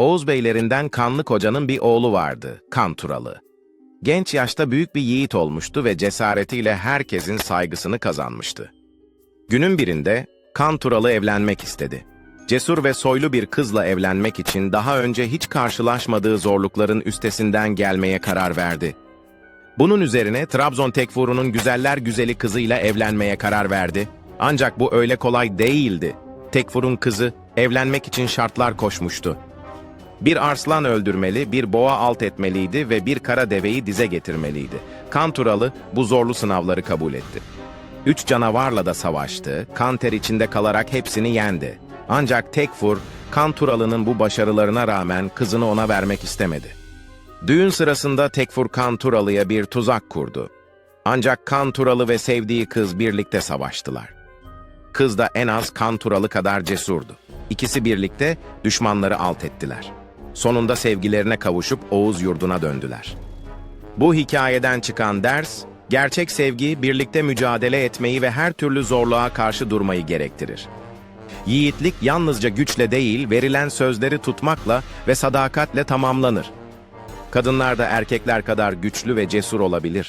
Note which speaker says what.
Speaker 1: Oğuz beylerinden Kanlı Koca'nın bir oğlu vardı, Kanturalı. Genç yaşta büyük bir yiğit olmuştu ve cesaretiyle herkesin saygısını kazanmıştı. Günün birinde Kanturalı evlenmek istedi. Cesur ve soylu bir kızla evlenmek için daha önce hiç karşılaşmadığı zorlukların üstesinden gelmeye karar verdi. Bunun üzerine Trabzon Tekfuru'nun güzeller güzeli kızıyla evlenmeye karar verdi. Ancak bu öyle kolay değildi. Tekfur'un kızı evlenmek için şartlar koşmuştu. Bir arslan öldürmeli, bir boğa alt etmeliydi ve bir kara deveyi dize getirmeliydi. Kanturalı bu zorlu sınavları kabul etti. Üç canavarla da savaştı, kan ter içinde kalarak hepsini yendi. Ancak Tekfur, Kanturalı'nın bu başarılarına rağmen kızını ona vermek istemedi. Düğün sırasında Tekfur Kanturalı'ya bir tuzak kurdu. Ancak Kanturalı ve sevdiği kız birlikte savaştılar. Kız da en az Kanturalı kadar cesurdu. İkisi birlikte düşmanları alt ettiler. Sonunda sevgilerine kavuşup Oğuz yurduna döndüler. Bu hikayeden çıkan ders, gerçek sevgi birlikte mücadele etmeyi ve her türlü zorluğa karşı durmayı gerektirir. Yiğitlik yalnızca güçle değil, verilen sözleri tutmakla ve sadakatle tamamlanır. Kadınlar da erkekler kadar güçlü ve cesur olabilir.